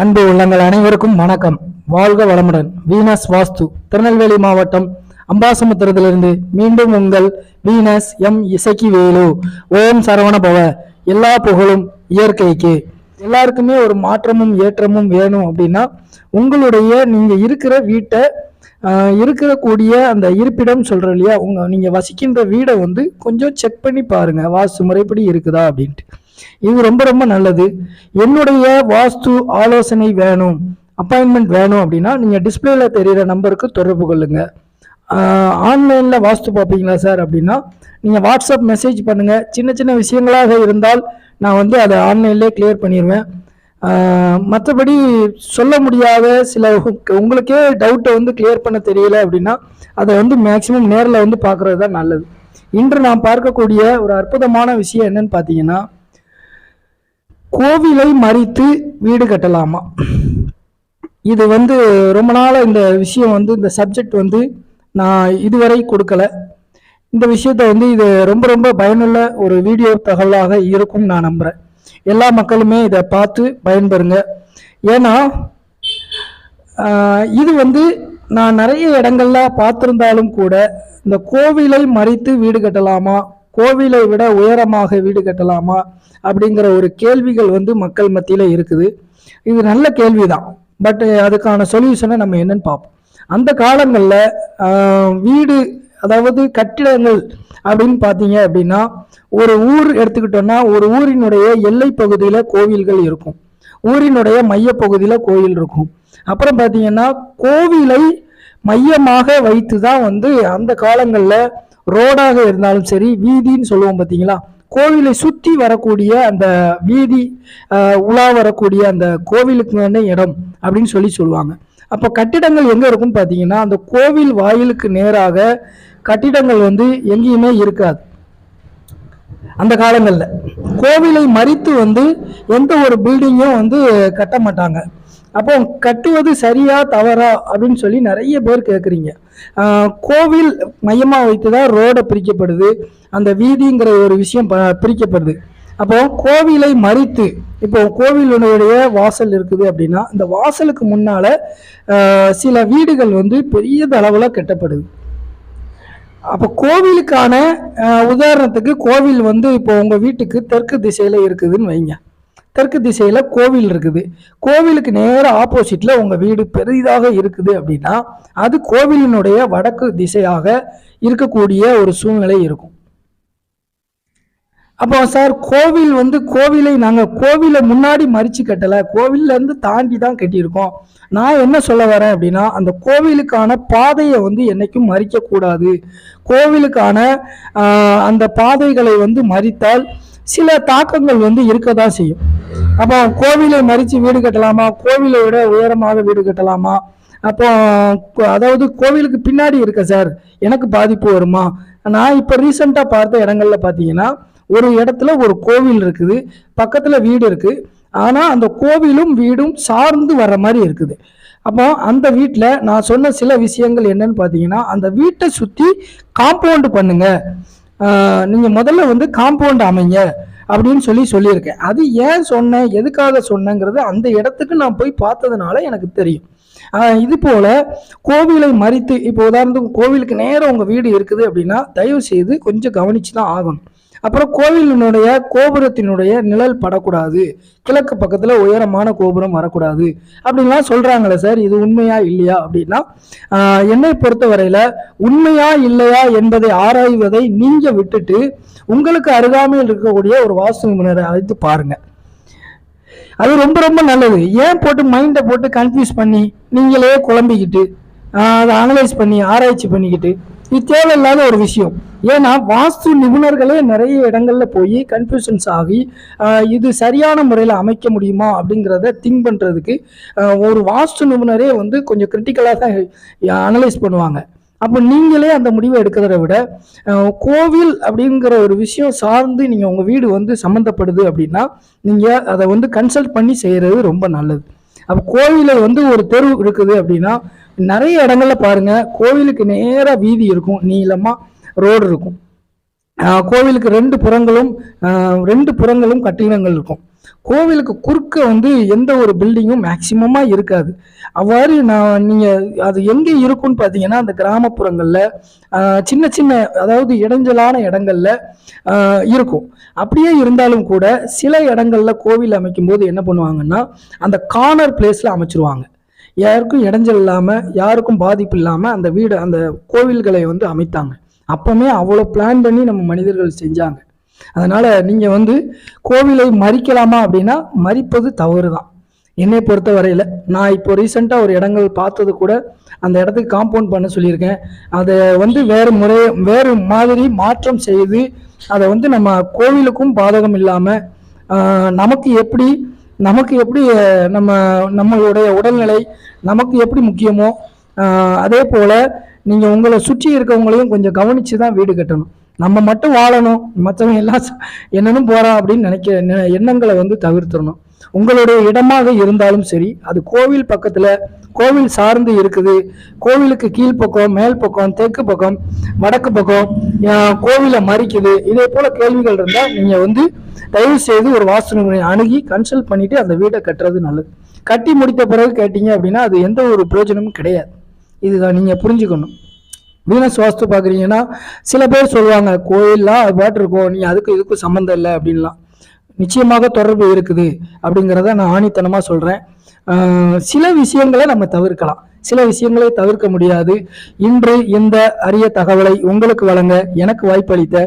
அன்பு உள்ளங்கள் அனைவருக்கும் வணக்கம். வாழ்க வளமுடன். வீனஸ் வாஸ்து திருநெல்வேலி மாவட்டம் அம்பாசமுத்திரத்திலிருந்து மீண்டும் உங்கள் வீனஸ் எம் இசக்கி வேலு ஓம் சரவண பவ. எல்லா புகழும் இயற்கைக்கு. எல்லாருக்குமே ஒரு மாற்றமும் ஏற்றமும் வேணும் அப்படின்னா உங்களுடைய நீங்கள் இருக்கிற வீட்டை இருக்கக்கூடிய அந்த இருப்பிடம் சொல்கிறோம் இல்லையா? உங்கள் நீங்கள் வசிக்கின்ற வீடை வந்து கொஞ்சம் செக் பண்ணி பாருங்க. வாஸ்து முறைப்படி இருக்குதா அப்படின்ட்டு. இது ரொம்ப ரொம்ப நல்லது. என்னுடைய வாஸ்து ஆலோசனை வேணும் அப்பாயின்மெண்ட் வேணும் அப்படின்னா நீங்கள் டிஸ்பிளேல தெரிகிற நம்பருக்கு தொடர்பு கொள்ளுங்கள் ஆன்லைனில் வாஸ்து பார்ப்பீங்களா சார் அப்படின்னா நீங்கள் வாட்ஸ்அப் மெசேஜ் பண்ணுங்கள் சின்ன சின்ன விஷயங்களாக இருந்தால் நான் வந்து அதை ஆன்லைன்லேயே கிளியர் பண்ணிடுவேன் மற்றபடி சொல்ல முடியாத சில உங்களுக்கே டவுட்டை வந்து கிளியர் பண்ண தெரியல அப்படின்னா அதை வந்து மேக்ஸிமம் நேரில் வந்து பார்க்குறது தான் நல்லது. இன்று நாம் பார்க்கக்கூடிய ஒரு அற்புதமான விஷயம் என்னன்னு பார்த்தீங்கன்னா கோவிலை மறித்து வீடு கட்டலாமா? இது வந்து ரொம்ப நாளாக இந்த விஷயம் வந்து இந்த சப்ஜெக்ட் வந்து நான் இதுவரை கொடுக்கல. இந்த விஷயத்த வந்து இது ரொம்ப ரொம்ப பயனுள்ள ஒரு வீடியோ தகவலாக இருக்கும் நான் நம்புகிறேன் எல்லா மக்களுமே இதை பார்த்து பயன்பெறுங்க. ஏன்னா இது வந்து நான் நிறைய இடங்கள்ல பார்த்துருந்தாலும் கூட இந்த கோவிலை மறித்து வீடு கட்டலாமா கோவிலை விட உயரமாக வீடு கட்டலாமா அப்படிங்கிற ஒரு கேள்விகள் வந்து மக்கள் மத்தியில் இருக்குது. இது நல்ல கேள்விதான். பட் அதுக்கான சொல்யூஷனை நம்ம என்னன்னு பார்ப்போம். அந்த காலங்களில் வீடு அதாவது கட்டிடங்கள் அப்படின்னு பார்த்தீங்க அப்படின்னா ஒரு ஊர் எடுத்துக்கிட்டோம்னா ஒரு ஊரினுடைய எல்லை பகுதியில் கோவில்கள் இருக்கும். ஊரினுடைய மையப்பகுதியில் கோயில் இருக்கும். அப்புறம் பார்த்தீங்கன்னா கோவிலை மையமாக வைத்து தான் வந்து அந்த காலங்களில் ரோடாக இருந்தாலும் சரி வீதின்னு சொல்லுவோம் பார்த்தீங்களா? கோவிலை சுற்றி வரக்கூடிய அந்த வீதி உலா வரக்கூடிய அந்த கோவிலுக்கு இடம் அப்படின்னு சொல்லி சொல்லுவாங்க. அப்போ கட்டிடங்கள் எங்கே இருக்கும் பார்த்தீங்கன்னா அந்த கோவில் வாயிலுக்கு நேராக கட்டிடங்கள் வந்து எங்கேயுமே இருக்காது. அந்த காலங்களில். கோவிலை மறித்து வந்து எந்த ஒரு பில்டிங்கும் வந்து கட்ட மாட்டாங்க. அப்போ கட்டுவது சரியா தவறா அப்படின்னு சொல்லி நிறைய பேர் கேட்குறீங்க கோவில் மையமாக வைத்து தான் ரோடை பிரிக்கப்படுது. அந்த வீதிங்கிற ஒரு விஷயம் ப- பிரிக்கப்படுது. அப்போ கோவிலை மறித்து இப்போ கோவிலுடைய வாசல் இருக்குது அப்படின்னா இந்த வாசலுக்கு முன்னால சில வீடுகள் வந்து பெரிய அளவில் கட்டப்படுது. அப்போ கோவிலுக்கான உதாரணத்துக்கு கோவில் வந்து இப்போ உங்கள் வீட்டுக்கு தெற்கு திசையில் இருக்குதுன்னு வைங்க. தெற்கு திசையில் கோவில் இருக்குது. கோவிலுக்கு நேர ஆப்போசிட்டில் உங்கள் வீடு பெரிதாக இருக்குது அப்படின்னா அது கோவிலினுடைய வடக்கு திசையாக இருக்கக்கூடிய ஒரு சூழ்நிலை இருக்கும். அப்போ சார் கோவில் வந்து கோவிலை நாங்கள் கோவிலை முன்னாடி மறித்து கட்டலை. கோவிலேருந்து தாண்டி தான் கட்டியிருக்கோம். நான் என்ன சொல்ல வரேன் அப்படின்னா அந்த கோவிலுக்கான பாதையை வந்து என்னைக்கும் மறிக்கக்கூடாது கோவிலுக்கான அந்த பாதைகளை வந்து மறித்தால் சில தாக்கங்கள் வந்து இருக்க தான் செய்யும். அப்போ கோவிலை மறித்து வீடு கட்டலாமா? கோவிலை விட உயரமாக வீடு கட்டலாமா? அப்போ அதாவது கோவிலுக்கு பின்னாடி இருக்க சார் எனக்கு பாதிப்பு வருமா? நான் இப்போ ரீசெண்டாக பார்த்த இடங்கள்ல பார்த்தீங்கன்னா ஒரு இடத்துல ஒரு கோவில் இருக்குது பக்கத்தில் வீடு இருக்குது ஆனால் அந்த கோவிலும் வீடும் சார்ந்து வர மாதிரி இருக்குது. அப்போ அந்த வீட்டில் நான் சொன்ன சில விஷயங்கள் என்னன்னு பார்த்தீங்கன்னா அந்த வீட்டை சுற்றி காம்பவுண்டு பண்ணுங்க. நீங்கள் முதல்ல வந்து காம்பவுண்ட் அமைங்க அப்படின்னு சொல்லி சொல்லியிருக்கேன். அது ஏன் சொன்னேன் எதுக்காக சொன்னேங்கிறது அந்த இடத்துக்கு நான் போய் பார்த்ததுனால எனக்கு தெரியும். இது போல கோவிலை மறித்து இப்போ உதாரணத்துக்கு கோவிலுக்கு நேரம் உங்கள் வீடு இருக்குது அப்படின்னா தயவு செய்து கொஞ்சம் கவனிச்சு தான் ஆகணும். அப்புறம் கோவிலினுடைய கோபுரத்தினுடைய நிழல் படக்கூடாது. கிழக்கு பக்கத்தில் உயரமான கோபுரம் வரக்கூடாது. அப்படின்லாம் சொல்கிறாங்களே சார் இது உண்மையா இல்லையா அப்படின்னா என்னை பொறுத்தவரையில் உண்மையா இல்லையா என்பதை ஆராய்வதை நீங்கள் விட்டுட்டு உங்களுக்கு அருகாமையில் இருக்கக்கூடிய ஒரு வாஸ்து நிபுணரை அழைத்து பாருங்கள் அது ரொம்ப ரொம்ப நல்லது. ஏன் போட்டு மைண்டை போட்டு கன்ஃபியூஸ் பண்ணி நீங்களே குழம்பிக்கிட்டு அதை அனலைஸ் பண்ணி ஆராய்ச்சி பண்ணிக்கிட்டு இது தேவையில்லாத ஒரு விஷயம். ஏன்னா வாஸ்து நிபுணர்களே நிறைய இடங்கள்ல போய் கன்ஃபியூஷன்ஸ் ஆகி இது சரியான முறையில் அமைக்க முடியுமா அப்படிங்கிறத திங்க் பண்ணுறதுக்கு ஒரு வாஸ்து நிபுணரே வந்து கொஞ்சம் கிரிட்டிக்கலாக தான் அனலைஸ் பண்ணுவாங்க. அப்போ நீங்களே அந்த முடிவை எடுக்கிறத விட கோவில் அப்படிங்கிற ஒரு விஷயம் சார்ந்து நீங்கள் உங்கள் வீடு வந்து சம்மந்தப்படுது அப்படின்னா நீங்கள் அதை வந்து கன்சல்ட் பண்ணி செய்கிறது ரொம்ப நல்லது. அப்போ கோவிலில் வந்து ஒரு தெரு இருக்குது அப்படின்னா நிறைய இடங்கள்ல பாருங்க கோவிலுக்கு நேராக வீதி இருக்கும் நீளமாக ரோடு இருக்கும். கோவிலுக்கு ரெண்டு புறங்களும் ரெண்டு புறங்களும் கட்டிடங்கள் இருக்கும். கோவிலுக்கு குறுக்க வந்து எந்த ஒரு பில்டிங்கும் மேக்சிமமாக இருக்காது. அவ்வாறு நான் நீங்கள் அது எங்கே இருக்கும்னு பார்த்தீங்கன்னா அந்த கிராமப்புறங்களில் சின்ன சின்ன அதாவது இடைஞ்சலான இடங்களில் இருக்கும். அப்படியே இருந்தாலும் கூட சில இடங்களில் கோவில் அமைக்கும் போது என்ன பண்ணுவாங்கன்னா அந்த கார்னர் பிளேஸில் அமைச்சிருவாங்க. யாருக்கும் இடைஞ்சல் இல்லாமல் யாருக்கும் பாதிப்பு இல்லாமல் அந்த வீடு அந்த கோவில்களை வந்து அமைத்தாங்க. அப்போவுமே அவ்வளோ பிளான் பண்ணி நம்ம மனிதர்கள் செஞ்சாங்க. அதனால் நீங்கள் வந்து கோவிலை மறிக்கலாமா அப்படின்னா மறிப்பது தவறு தான் என்னை பொறுத்த வரையில் நான் இப்போ ரீசெண்டாக ஒரு இடங்கள் பார்த்தது கூட அந்த இடத்துக்கு காம்பவுண்ட் பண்ண சொல்லியிருக்கேன். அதை வந்து வேறு முறை வேறு மாதிரி மாற்றம் செய்து அதை வந்து நம்ம கோவிலுக்கும் பாதகம் இல்லாமல் நமக்கு எப்படி நமக்கு எப்படி நம்ம நம்மளுடைய உடல்நிலை நமக்கு எப்படி முக்கியமோ அதே போல் நீங்கள் உங்களை சுற்றி இருக்கவங்களையும் கொஞ்சம் கவனித்து தான் வீடு கட்டணும். நம்ம மட்டும் வாழணும் மற்றவங்க எல்லாம் என்னென்னு போகிறான் அப்படின்னு நினைக்க நெ- எண்ணங்களை வந்து தவிர்த்திடணும். உங்களுடைய இடமாக இருந்தாலும் சரி அது கோவில் பக்கத்தில் கோவில் சார்ந்து இருக்குது. கோவிலுக்கு கீழ்ப்பக்கம் மேல் பக்கம் தெற்கு பக்கம் வடக்கு பக்கம் கோவிலை மறிக்குது. இதே போல் கேள்விகள் இருந்தால் நீங்கள் வந்து தயவு செய்து ஒரு வாஸ்து அணுகி கன்சல்ட் பண்ணிவிட்டு அந்த வீடை கட்டுறது நல்லது. கட்டி முடித்த பிறகு கேட்டீங்க அப்படின்னா அது எந்த ஒரு பிரயோஜனமும் கிடையாது. இதுதான் நீங்கள் புரிஞ்சுக்கணும். வீனஸ் வாஸ்து பார்க்குறீங்கன்னா சில பேர் சொல்லுவாங்க கோயில்லாம் அது பாட்டு இருக்கும் நீ அதுக்கு இதுக்கும் சம்மந்தம் இல்லை அப்படின்லாம். நிச்சயமாக தொடர்பு இருக்குது அப்படிங்கிறத நான் ஆணித்தனமாக சொல்கிறேன் சில விஷயங்களை நம்ம தவிர்க்கலாம். சில விஷயங்களை தவிர்க்க முடியாது. இன்று இந்த அரிய தகவலை உங்களுக்கு வழங்க எனக்கு வாய்ப்பளித்த